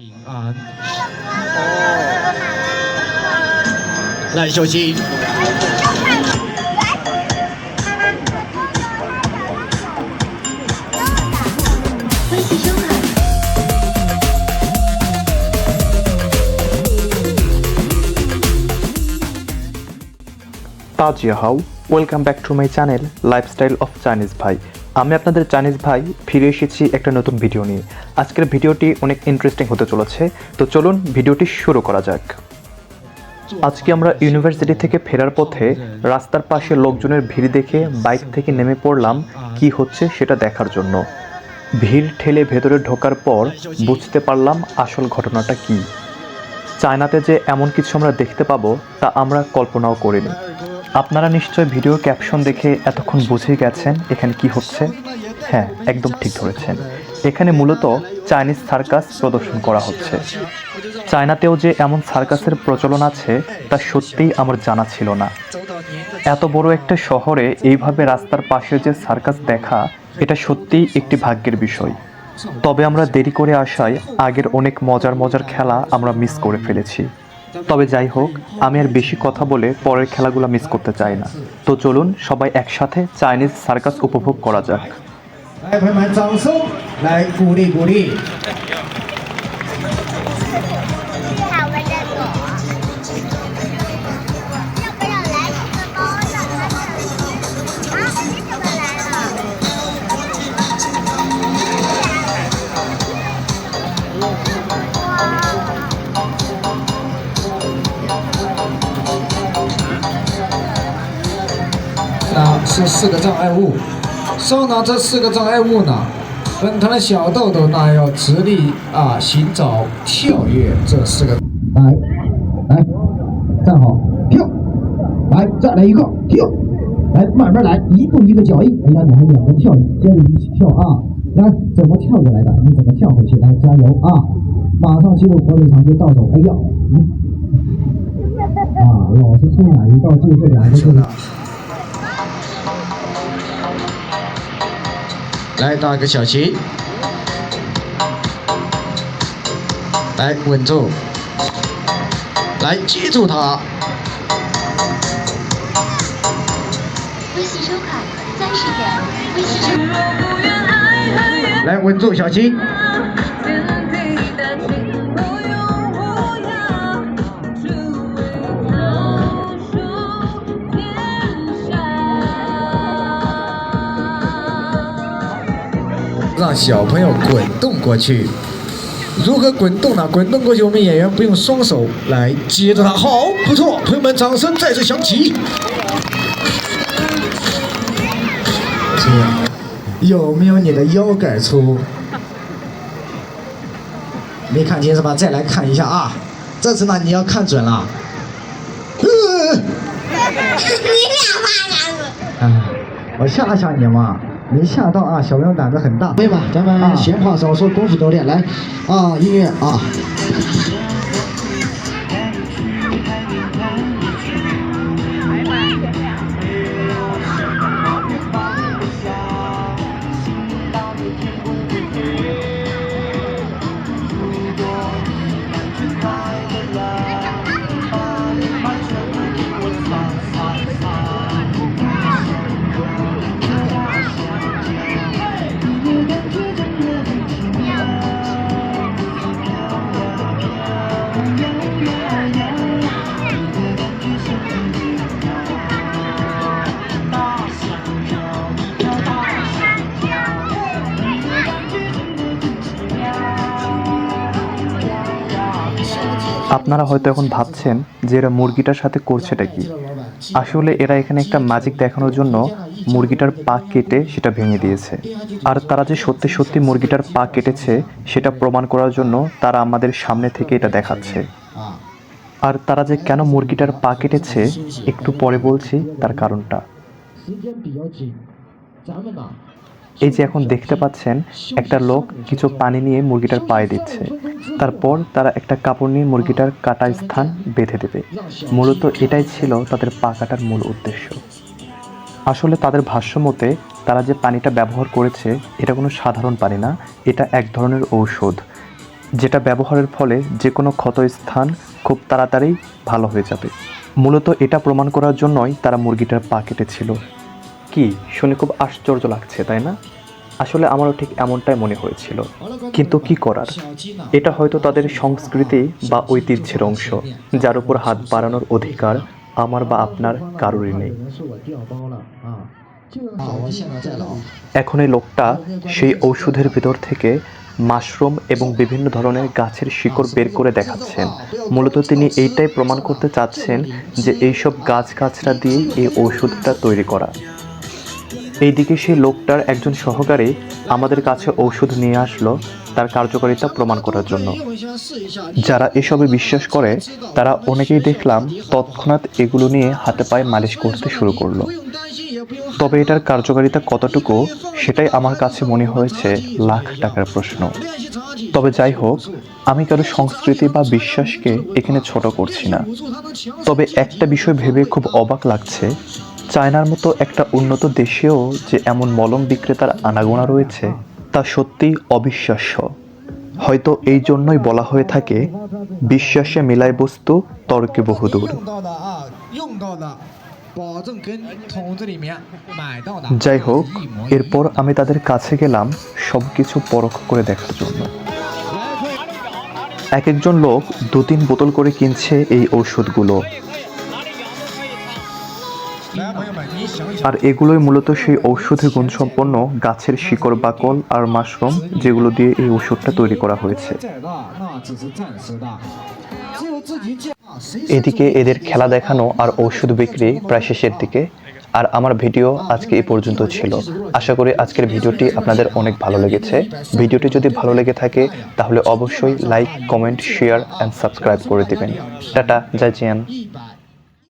平安。来，休息。欢喜收看。তাজিয়া how welcome back to my channel lifestyle of Chinese ভাই আমি আপনাদের চাইনিজ ভাই ফিরে এসেছি একটা নতুন ভিডিও নিয়ে। আজকের ভিডিওটি অনেক ইন্টারেস্টিং হতে চলেছে। তো চলুন ভিডিওটি শুরু করা যাক। আজকে আমরা ইউনিভার্সিটি থেকে ফেরার পথে রাস্তার পাশে লোকজনের ভিড় দেখে বাইক থেকে নেমে পড়লাম কি হচ্ছে সেটা দেখার জন্য। ভিড় ঠেলে ভেতরে ঢোকার পর বুঝতে পারলাম আসল ঘটনাটা কী। চায়নাতে যে এমন কিছু আমরা দেখতে পাবো তা আমরা কল্পনাও করিনি। আপনারা নিশ্চয় ভিডিও ক্যাপশন দেখে এতক্ষণ বুঝে গেছেন এখানে কি হচ্ছে? হ্যাঁ একদম ঠিক ধরেছেন। এখানে মূলত চাইনিজ সার্কাস প্রদর্শন করা হচ্ছে। চায়নাতেও যে এমন সার্কাসের প্রচলন আছে, তা সত্যিই আমার জানা ছিল না। এত বড় একটা শহরে এইভাবে রাস্তার পাশে যে সার্কাস দেখা, এটা সত্যিই একটি ভাগ্যের বিষয়। তবে আমরা দেরি করে আসায় আগের অনেক মজার মজার খেলা আমরা মিস করে ফেলেছি। তবে যাই হোক, আমি আর বেশি কথা বলে পরের খেলাগুলো মিস করতে চাই না। তো চলুন সবাই একসাথে চাইনিজ সার্কাস উপভোগ করা যাক। 是四个障碍物，受呢这四个障碍物呢，本团的小豆豆那要直立啊行走、跳跃这四个。来，来，站好，跳，来再来一个跳，来慢慢来，一步一个脚印。哎呀，你还两个跳，接着一起跳啊！来，怎么跳过来的？你怎么跳回去？来，加油啊！马上进入火腿肠就到手。哎呀，嗯，啊，老是出哪一道就这两个就来打个小旗，来稳住，来接住它，微信收款三十元，微信收。来稳住小旗，让小朋友滚动过去。如何滚动呢？滚动过去，我们演员不用双手来接着它，好，不错，朋友们，掌声再次响起。这样有没有你的腰杆粗？没看清是吧？再来看一下啊！这次呢，你要看准了。呃你俩骂两个。哎，我吓吓你嘛，没吓到啊！小朋友胆子很大。朋友们，咱啊们闲话少说，功夫多练。来，啊，音乐啊。আপনারা হয়তো এখন ভাবছেন যে এরা মুরগিটার সাথে করছেটা কি। আসলে এরা এখানে একটা ম্যাজিক দেখানোর জন্য মুরগিটার পা কেটে সেটা ভেঙে দিয়েছে। আর তারা যে সত্যি সত্যি মুরগিটার পা কেটেছে, সেটা প্রমাণ করার জন্য তারা আমাদের সামনে থেকে এটা দেখাচ্ছে। আর তারা যে কেন মুরগিটার পা কেটেছে, একটু পরে বলছি তার কারণটা। এই যে এখন দেখতে পাচ্ছেন, একটা লোক কিছু পানি নিয়ে মুরগিটার পায়ে দিচ্ছে। তারপর তারা একটা কাপড় নিয়ে মুরগিটার কাটা স্থান বেঁধে দেবে। মূলত এটাই ছিল তাদের পা কাটার মূল উদ্দেশ্য। আসলে তাদের ভাষ্য মতে, তারা যে পানিটা ব্যবহার করেছে, এটা কোনো সাধারণ পানি না, এটা এক ধরনের ঔষধ। যেটা ব্যবহারের ফলে যে কোনো ক্ষত স্থান খুব তাড়াতাড়ি ভালো হয়ে যাবে। মূলত এটা প্রমাণ করার জন্যই তারা মুরগিটার পা কেটেছিল। কি শুনে খুব আশ্চর্য লাগছে, তাই না? আসলে আমারও ঠিক এমনটাই মনে হয়েছিল। কিন্তু কি করার? এটা হয়তো তাদের সংস্কৃতি বা ঐতিহ্যের অংশ, যার উপর হাত বাড়ানোর অধিকার আমার বা আপনার কারোরই নেই। এখন এই লোকটা সেই ঔষধের ভিতর থেকে মাশরুম এবং বিভিন্ন ধরনের গাছের শিকড় বের করে দেখাচ্ছেন। মূলত তিনি এইটাই প্রমাণ করতে চাচ্ছেন যে এইসব গাছগাছরা দিয়ে এই ঔষধটা তৈরি করা। এইদিকে সেই লোকটার একজন সহকারী আমাদের কাছে ঔষধ নিয়ে আসলো তার কার্যকারিতা প্রমাণ করার জন্য। যারা এসবে বিশ্বাস করে, তারা অনেকেই দেখলাম তৎক্ষণাৎ এগুলো নিয়ে হাতে পায়ে মালিশ করতে শুরু করল। তবে এটার কার্যকারিতা কতটুকু, সেটাই আমার কাছে মনে হয়েছে লাখ টাকার প্রশ্ন। তবে যাই হোক, আমি কারও সংস্কৃতি বা বিশ্বাসকে এখানে ছোট করছি না। তবে একটা বিষয় ভেবে খুব অবাক লাগছে চায়নার মতো একটা উন্নত দেশেও যে এমন মলম বিক্রেতার আনাগোনা রয়েছে, তা সত্যিই অবিশ্বাস্য। হয়তো এই জন্যই বলা হয়ে থাকে, বিশ্বাসে মেলায় বস্তু, তর্কে বহুদূর। যাই হোক, এরপর আমি তাদের কাছে গেলাম সব কিছু পরখ করে দেখার জন্য। এক একজন লোক দু তিন বোতল করে কিনছে এই ওষুধগুলো আর এগুলোই মূলত সেই ঔষধি গুণসম্পন্ন গাছের শিকড়, বাকল আর মাশরুম যেগুলো দিয়ে এই ওষুধটা তৈরি করা হয়েছে। এদিকে এদের খেলা দেখানো আর ঔষধ বিক্রি প্রায় শেষের দিকে। আর আমার ভিডিও আজকে এ পর্যন্ত ছিল। আশা করি আজকের ভিডিওটি আপনাদের অনেক ভালো লেগেছে। ভিডিওটি যদি ভালো লেগে থাকে, তাহলে অবশ্যই like, comment, share and subscribe করে দেবেন। টাটা, জয় জিয়ান।